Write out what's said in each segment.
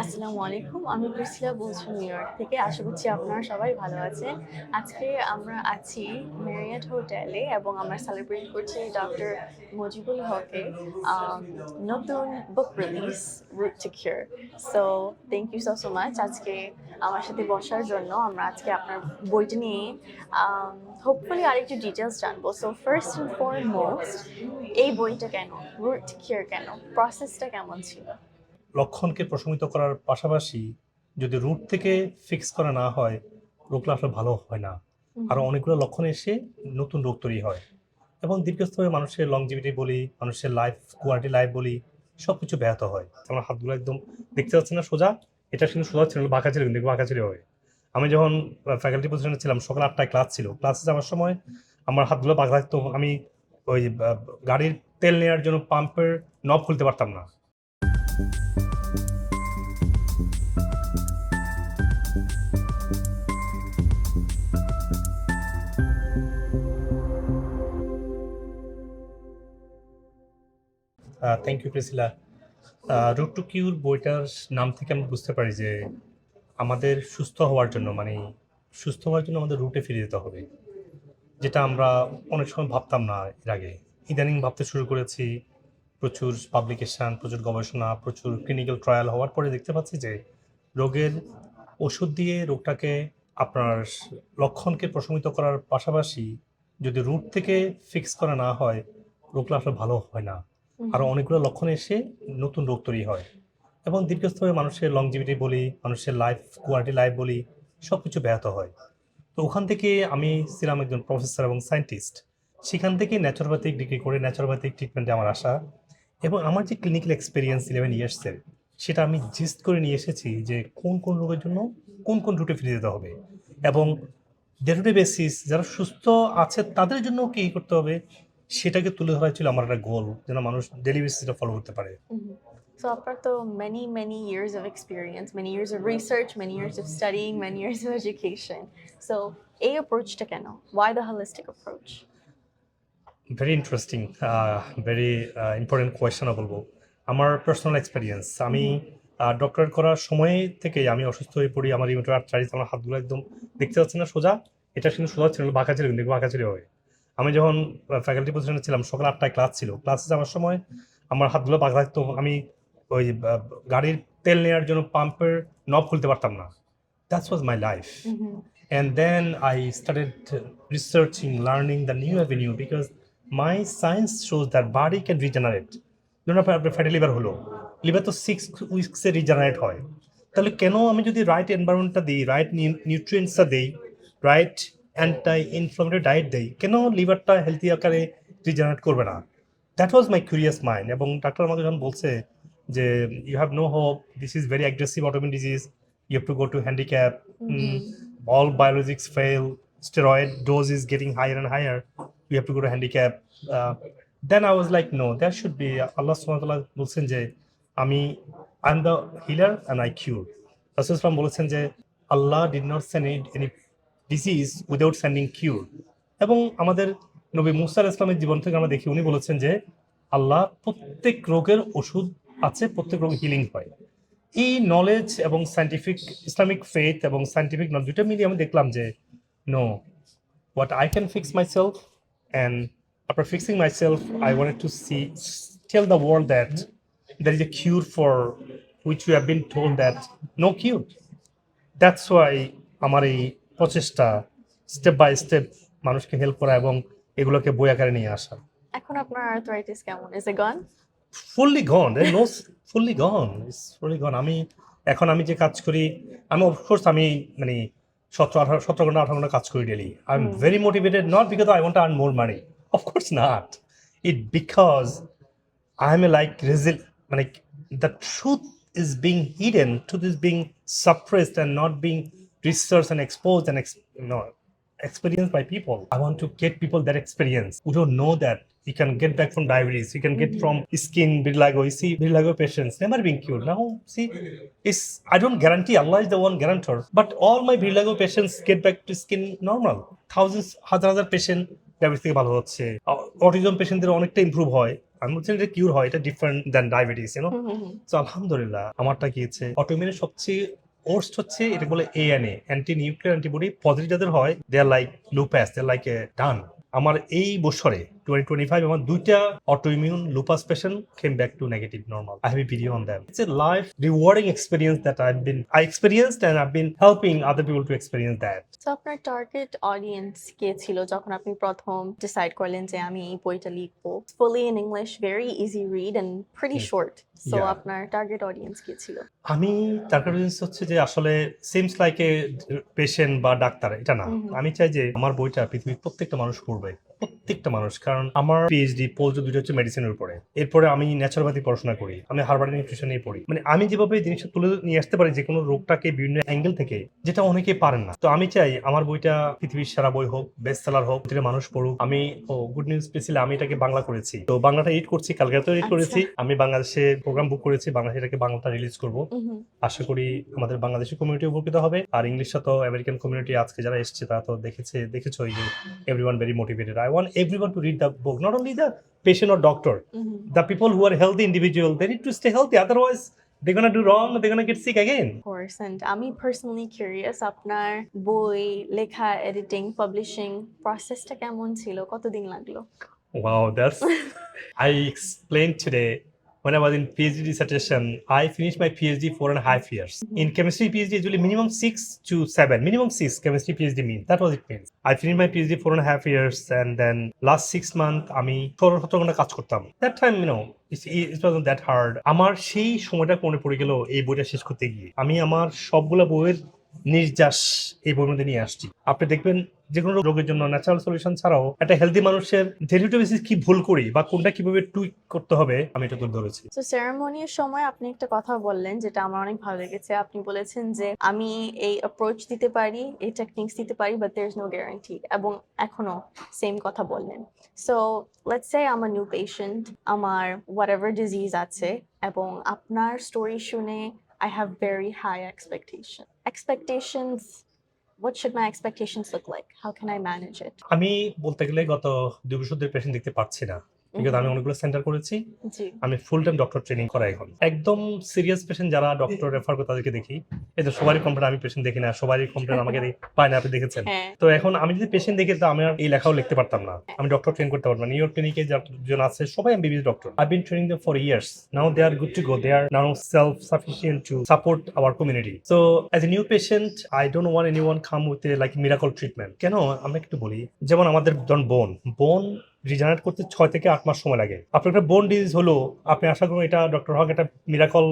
আসসালামু আলাইকুম, আমি প্রিসিলা বলছি নিউ ইয়র্ক থেকে। আশা করছি আপনারা সবাই ভালো আছেন। আজকে আমরা আছি ম্যারিয়ট হোটেলে এবং আমরা সেলিব্রেট করছি ডক্টর মুজিবুল হকের নতুন book release root to cure so thank you so so much আজকে আমার সাথে বসার জন্য। আমরা আজকে আপনার বইটা নিয়ে হোপফুলি আরেকটু ডিটেলস জানব। সো ফার্স্ট অ্যান্ড ফরমোস্ট এই বইটা কেন? রুট কিউর কেন? প্রসেসটা কেমন ছিল? লক্ষণকে প্রশমিত করার পাশাপাশি যদি রুট থেকে ফিক্স করা না হয় রোগটা আসলে ভালো হয় না। আরও অনেকগুলো লক্ষণ এসে নতুন রোগ তৈরি হয়। এবং দীর্ঘস্তরে মানুষের লংজিভিটি বলি মানুষের লাইফ কোয়ালিটি লাইফ বলি সব কিছু ব্যাহত হয়। আমার হাতগুলো একদম দেখতে পাচ্ছি না সোজা। এটা শুধু সোজা ছিল বাঁকা ছিল কিন্তু বাঁকা ছিল হবে আমি যখন ফ্যাকাল্টি পজিশনে ছিলাম সকাল আটটায় ক্লাস ছিল। ক্লাসে যাওয়ার সময় আমার হাতগুলো বাঁকা থাকতো আমি ওই গাড়ির তেল নেওয়ার জন্য পাম্পের নব খুলতে পারতাম না। Thank you Priscilla root to cure বইটার নাম থেকে আমরা বুঝতে পারি যে আমাদের সুস্থ হওয়ার জন্য মানে সুস্থ হওয়ার জন্য আমাদের রুটে ফিরে যেতে হবে, যেটা আমরা অনেক সময় ভাবতাম না এর আগে। ইদানিং ভাবতে শুরু করেছি, প্রচুর পাবলিকেশান প্রচুর গবেষণা, প্রচুর ক্লিনিক্যাল ট্রায়াল হওয়ার পরে দেখতে পাচ্ছি যে রোগের ওষুধ দিয়ে রোগটাকে আপনার লক্ষণকে প্রশমিত করার পাশাপাশি যদি রুট থেকে ফিক্স করা না হয়, রোগটা আসলে ভালো হয় না। আরও অনেকগুলো লক্ষণ এসে নতুন রোগ তৈরি হয়। এবং দীর্ঘস্তরে মানুষের লংজিভিটি বলি, মানুষের লাইফ কোয়ালিটি লাইফ বলি সব কিছু ব্যাহত হয়। তো ওখান থেকে আমি ছিলাম একজন প্রফেসর এবং সায়েন্টিস্ট সেখান থেকে ন্যাচুরোপ্যাথিক ডিগ্রি করে ন্যাচুরোপ্যাথিক ট্রিটমেন্টে আমার আসা। এবং আমার যে ক্লিনিক্যাল এক্সপিরিয়েন্স ইলেভেন ইয়ার্সের সেটা আমি জিস্ট করে নিয়ে এসেছি যে কোন কোন রোগের জন্য কোন কোন রুটে ফিরে যেতে হবে। এবং ডে টু ডে বেসিস যারা সুস্থ আছে তাদের জন্য কী করতে হবে? সেটাকে তুলে ধরা ছিল আমার একটা গোল যেন মানুষ ডেলি বেসিসটা ফলো করতে পারে So আপনার তো many many years of experience, many years of research, many years of studying, many years of education. So এই approachটা কেন? Why the holistic approach? Very interesting very important question বলব আমার পার্সোনাল এক্সপিরিয়েন্স আমি doctorate করার সময় থেকেই আমি অসুস্থ হয়ে পড়ি আমার ইউনিটার আর্থারাইটিস আমার হাতগুলো একদম দেখতে পাচ্ছি না সোজা এটা কিন্তু সোজা ছিল বাঁকা ছিল কিন্তু বাঁকা ছিল হবে আমি যখন ফ্যাকাল্টি পজিশনে ছিলাম সকাল আটটায় ক্লাস ছিল। ক্লাসে যাওয়ার সময় আমার হাতগুলো বাঁকা থাকতো আমি ওই গাড়ির তেল নেওয়ার জন্য পাম্পের নব খুলতে পারতাম না। That's was my life and then I started researching, learning the new avenue because my science shows that body can regenerate ধরুন আপনার ফ্যাটি লিভার হলো। লিভার তো সিক্স উইক্সে রিজেনারেট হয়। তাহলে কেন আমি যদি রাইট এনভায়রনমেন্টটা দিই রাইট নিউট্রিয়েন্টসটা দিই রাইট অ্যান্টাই ইনফ্লামেটরি ডায়েট দেই। কেন লিভারটা হেলদি আকারে রিজেনারেট করবে না? That was my curious mind এবং ডাক্তার আমাকে যখন বলছে যে you have no hope this is very aggressive autoimmune disease you have to go to handicap all biologics fail is getting higher and higher, we have to go to handicap. Uh, then I was like, no, there should be Allah subhanahu wa বলছেন যে আমি I am the healer and I cure রাসুলাম বলেছেন যে Allah did not send any disease without sending cure এবং আমাদের নবী মুসার ইসলামের জীবন থেকে আমরা দেখি, উনি বলেছেন যে আল্লাহ প্রত্যেক রোগের ওষুধ আছে, প্রত্যেক রোগ হিলিং হয়। এই নলেজ এবং সাইন্টিফিক ইসলামিক ফেথ এবং সাইন্টিফিক নলেজ দুটো মিলিয়ে আমি দেখলাম যে no what I can fix myself and after fixing myself I wanted to see tell the world that there is a cure for which you have been told that no cure that's why আমার এই প্রচেষ্টা step by step মানুষকে help করা এবং এগুলোকে বই আকারে নিয়ে আসা এখন আপনার arthritis কেমন? Is it gone? Fully gone no fully gone it's fully gone আমি এখন আমি যে কাজ করি আমি অফকোর্স আমি মানে সতেরো আঠারো সতেরো ঘণ্টা আঠারো ঘণ্টা কাজ করি daily I am. Very motivated not because I want earn more money of course not it because I am a like রেজিল মানে the truth is being hidden truth is being suppressed and not being researched and exposed and ex- you know, experienced by people. I want to get people that experience who don't know that you can get back from diabetes, you can get Mhm. from skin vitiligo. You see, vitiligo patients never being cured. Now, see, it's I don't guarantee Allah is the one guarantor, but all my vitiligo patients get back to skin normal. Thousands, হাজার হাজার patient diabetes থেকে ভালো হচ্ছে autism পেশেন্টদের অনেকটা improve হয় আমি বলছি এটা কিউর হয় এটা ডিফারেন্ট দেন ডায়াবেটিস ইউনো। তো আলহামদুলিল্লাহ আমারটা কি হচ্ছে অটোমিনের সবচেয়ে ওর্স্ট হচ্ছে এটা বলে ANA anti nuclear antibody positive যাদের হয় they are like lupus they are like done আমার এই বছরে টোয়েন্টি টোয়েন্টি ফাইভ আমার দুইটা autoimmune lupus patient came back to negative normal I have a video on them it's a life rewarding experience that I been I experienced and I been helping other people to experience that তো আপনার target audience কে ছিল যখন আপনি প্রথম decide করলেন যে আমি এই বইটা লিখব? Fully in English very easy read and pretty. Short so আপনার টার্গেট অডিয়েন্স কে ছিল? আমি তার কারণ হচ্ছে যে আসলে সিমস লাইক এ পেশেন্ট বা ডাক্তার এটা না। আমি চাই যে আমার বইটা পৃথিবীর প্রত্যেকটা মানুষ পড়বে। প্রত্যেকটা মানুষ কারণ আমার পিএইচডি পোস্ট দুটো হচ্ছে মেডিসিনের উপরে। এরপরে আমি ন্যাচারোপ্যাথি পড়াশোনা করি আমি হার্বার্ড নিউট্রিশন নিয়ে পড়ি। মানে আমি যেভাবে জিনিসটা তুলে নিয়ে আসতে পারি যে কোনো রোগটাকে বিভিন্ন অ্যাঙ্গেল থেকে যেটা অনেকে পারেন না। তো আমি চাই আমার বইটা পৃথিবীর সেরা বই হোক বেস্ট সেলার হোক যেটা মানুষ পড়ুক। আমি ও গুড নিউজ স্পেশালি আমি এটাকে বাংলা করেছি। তো বাংলাটা এডিট করছি কালকে এডিট আচ্ছা। করেছি। আমি বাংলাদেশে প্রোগ্রাম বুক করেছি বাংলাদেশে এটাকে বাংলাটা রিলিজ করব। আশা করি আমাদের বাংলাদেশি কমিউনিটি উপকৃত হবে। আর ইংলিশটা তো আমেরিকান কমিউনিটি আজকে যারা এসছে তারা তো দেখেছে দেখেছ যে everyone very motivated I want everyone to read the book not only the patient or doctor hmm, hmm. The people who are healthy individual they need to stay healthy otherwise they gonna do wrong they gonna get sick again course and আমি personally curious আপনার বই লেখা editing publishing প্রসেসটা কেমন ছিল কতদিন লাগল Wow, that's. I explained today when I was in PhD dissertation. I finished my PhD four and a half years. In chemistry, PhD usually minimum six to seven. Minimum six chemistry PhD means. That was it means. I finished my PhD four and a half years, and then last six month আমি ষোলো সতেরো ঘণ্টা কাজ করতাম that time you know it was that hard আমার সেই সময়টা মনে পড়ে গেল এই বইটা শেষ করতে গিয়ে আমি আমার সবগুলো বইয়ের নির্যাস এই বইয়ের মধ্যে নিয়ে আসছি আপনি দেখবেন যে কোনো রোগের জন্য ন্যাচারাল সলিউশন ছাড়াও একটা হেলদি মানুষের ডেলিভারি বেসিস কি ভুল করি বা কোনটা কীভাবে টুইক করতে হবে, আমি এটা তুলে ধরেছি। তো সেরেমনির সময় আপনি একটা কথা বললেন যেটা আমার অনেক ভালো লেগেছে। আপনি বলেছেন যে আমি এই অ্যাপ্রোচ দিতে পারি, এই টেকনিক্স দিতে পারি but there is no guarantee এবং এখনও সেম কথা বললেন। সো লেটস সে আমার নিউ পেশেন্ট আমার হোয়াট এভার ডিজিজ আছে এবং আপনার স্টোরি শুনে I have very high expectation expectations what should my expectations look like how can i manage it আমি বলতে গেলে গত দুই বছর ধরে পেশেন্ট দেখতে পাচ্ছি না বিকজ আমি অনেকগুলো সেন্টার করেছি। আমি ফুল টাইম ডক্টর ট্রেনিং করা এখন। একদম সিরিয়াস পেশেন্ট যারা ডক্টর রেফার করে তাদেরকে দেখি এই তো সবারই কমপ্লেন আমি পেশেন্ট দেখি না সবারই কমপ্লেন আমাকে পায় না আপনি দেখেছেন। হ্যাঁ। তো এখন আমি যদি পেশেন্ট দেখি তো আমি এই লেখাও লিখতে পারতাম না। আমি ডক্টর ট্রেন করতে পারব না। নিউ ইয়র্ক ক্লিনিকে যাজন আছে সবাই MBBS doctor I been training them for years now they are good to go they are now self sufficient to support our community so as a new patient I don't want any one come with like miracle treatment কেন? আমি একটু বলি যেমন আমাদের বোন। বোন regenerate করতে ছয় থেকে আট মাস সময় লাগে। আপনার একটা বোন ডিজিজ হলো আপনি আশা করুন এটা ডক্টর হক এটা মিরাকল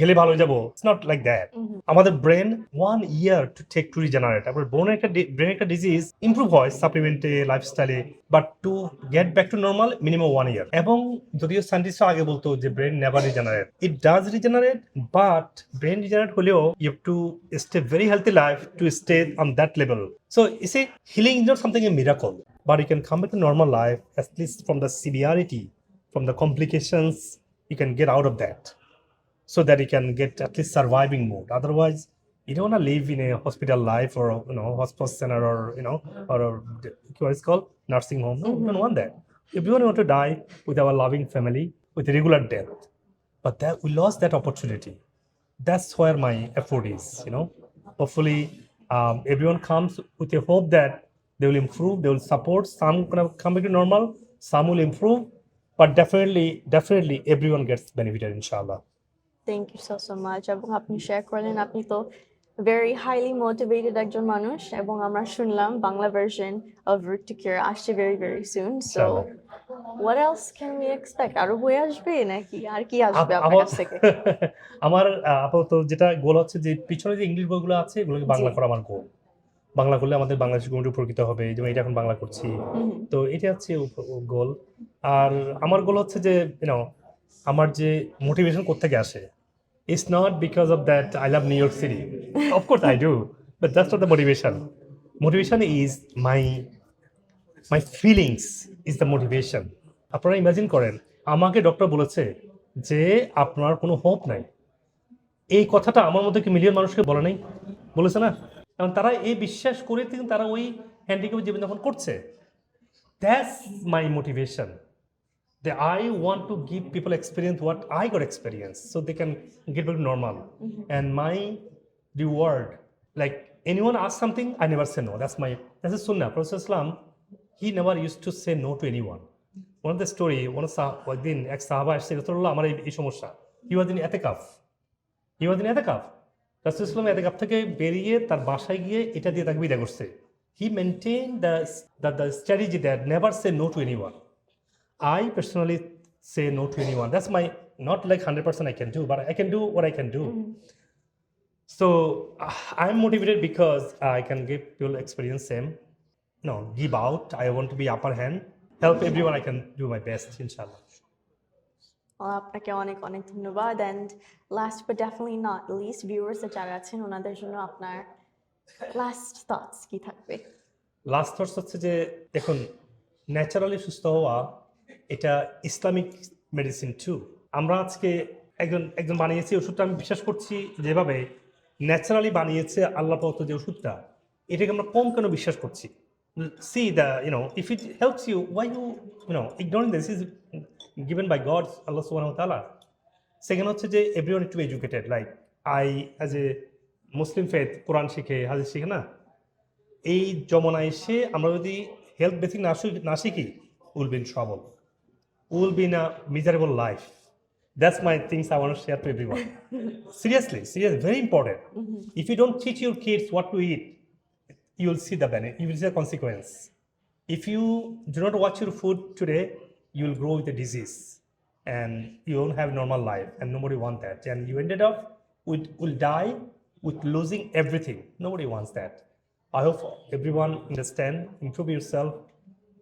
গেলে ভালো হয়ে যাব। It's not like that. আমাদের brain one year to take to regenerate আপনার বোনের একটা ব্রেন একটা ডিজিজ ইমপ্রুভ হয় সাপ্লিমেন্টে লাইফস্টাইলে but to get back to normal minimum one year এবং যদিও সায়েন্টিস্টরা আগে বলতো যে brain never regenerate it does regenerate but brain regenerate হলেও you have to stay very healthy life to stay on that level so is a healing is not something a miracle but you can come back to normal life at least from the severity from the complications you can get out of that. So that you can get at least surviving mode. Otherwise you don't want to live in a hospital life or you know hospital center or you know or, or what is called? Nursing home. No we don't want that. If we want to die with our loving family with regular death. But that we lost that opportunity. That's where my effort is you know. Hopefully um, everyone comes with a hope that they will improve they will support. Some gonna come back to normal some will improve but definitely definitely everyone gets benefited inshallah. Thank you so so much এবং আপনি share করলেন আপনি তো very highly motivated একজন মানুষ এবং আমরা শুনলাম Bangla version of root to cure আসছে very very soon so Inshallah. What else can we expect আরও বই আসবে নাকি? আর কি আসবে আপ- আপনার কাছ থেকে? আমার আপাতত যেটা গোল হচ্ছে যে পিছনে যে ইংলিশ বইগুলো আছে এগুলোকে বাংলা। করা আমার গোল বাংলা করলে আমাদের বাংলাদেশ কমিউনিটি উপকৃত হবে যেমন এটা এখন বাংলা করছি। তো এটা হচ্ছে গোল আর আমার গোল হচ্ছে যে ইউনো আমার যে মোটিভেশন কোথেকে আসে? It's not because of that I love New York City of course I do but that's not the motivation motivation is my my feelings is the motivation আপনারা ইমাজিন করেন আমাকে ডক্টর বলেছে যে আপনার কোনো হোপ নাই। এই কথাটা আমার মধ্যে কি মিলিয়ন মানুষকে বলে নাই? বলেছে না? কারণ তারা এই বিশ্বাস করে কিন্তু তারা ওই হ্যান্ডিক্যাপ জীবনযাপন করছে that's my motivation I want to give people experience what I got experience so they can get back to normal. And my reward, like anyone asks something, I never say no. That's my that's a sunnah. Prophet Islam, he never used to say no to anyone. One of the story, one of Sah- একদিন এক সাহাবা এসে রসুল্লাহ আমার এই- সমস্যা হি was in এতেকাফ হি was in এতেকাফ রাসুল ইসলাম এতেকাফ থেকে বেরিয়ে তার বাসায় গিয়ে এটা দিয়ে তাকে বিদায় করছে he maintain the the strategy that never say no to any one I personally say no to anyone. That's my not like hundred percent I can do, but I can do what I can do. So uh, I'm motivated because I can give people experience same. No, give out. I want to be upper hand. Help everyone. I can do my best, inshallah. ও, আপনাকে অনেক অনেক ধন্যবাদ। And last but definitely not least viewers যারা আছেন, ওনাদের জন্য আপনার লাস্ট থটস কি থাকবে? লাস্ট থটস হচ্ছে যে, দেখুন ন্যাচারালি সুস্থ হওয়া, এটা ইসলামিক মেডিসিন টু আমরা আজকে একজন একজন বানিয়েছি, ওষুধটা আমি বিশ্বাস করছি যেভাবে ন্যাচারালি বানিয়েছে আল্লাহ যে ওষুধটা, এটাকে আমরা কম কেন বিশ্বাস করছি? See the you know if it helps you why you you know ignoring this is given by God Allah সুবাহ তালা সেকেন্ড হচ্ছে যে এভরিওয়ান একটু educated like I as a Muslim faith Quran শিখে হাদিস শিখে না এই জমানায় এসে আমরা যদি হেলথ বেসিক না না শিখি উইল বিন সবল will been a miserable life that's my things I want share to everyone seriously serious very important if you don't teach your kids what to eat you will see the benefit, you will see the consequence. If you do not watch your food today, you will grow with a disease and you won't have normal life and nobody wants that. And you ended up with will die with losing everything. Nobody wants that. I hope everyone understand, improve yourself.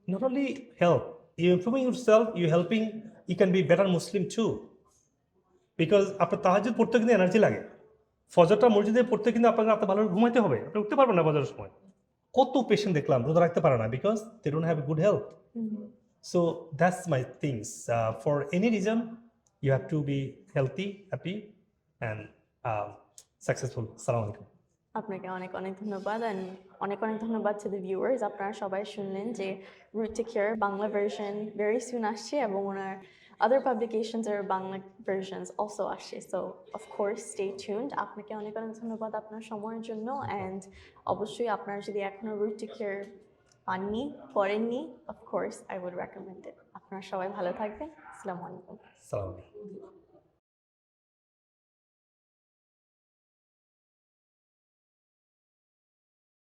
Not only help, you improving yourself, you helping, you can be better Muslim too. Because আপনার তাহাজুদ পড়তে কিন্তু energy লাগে ফজরটা মসজিদে পড়তে কিন্তু আপনাকে রাতে ভালো ঘুমাইতে হবে আপনি উঠতে পারবেন না ফজরের সময় কত পেশেন্ট দেখলাম রোজা রাখতে পারে না because they don't have good health so that's my things for any reason you have to be healthy happy and successful সালাম আলাইকুম আপনাকে অনেক অনেক ধন্যবাদ অ্যান্ড অনেক অনেক ধন্যবাদ টু দ্য ভিউয়ার্স আপনারা সবাই শুনলেন যে root two care Bangla version very soon আসছে এবং ওনার আদার publications Bangla Bangla also also so so course stay tuned. আপনাকে অনেক অনেক ধন্যবাদ আপনার সময়ের জন্য অ্যান্ড অবশ্যই আপনার যদি এখনও রুট টু কেয়ার পাননি পড়েননি of course I would recommend it আপনারা সবাই ভালো থাকবেন। আসসালামু আলাইকুম। সালাম আলাইকুম।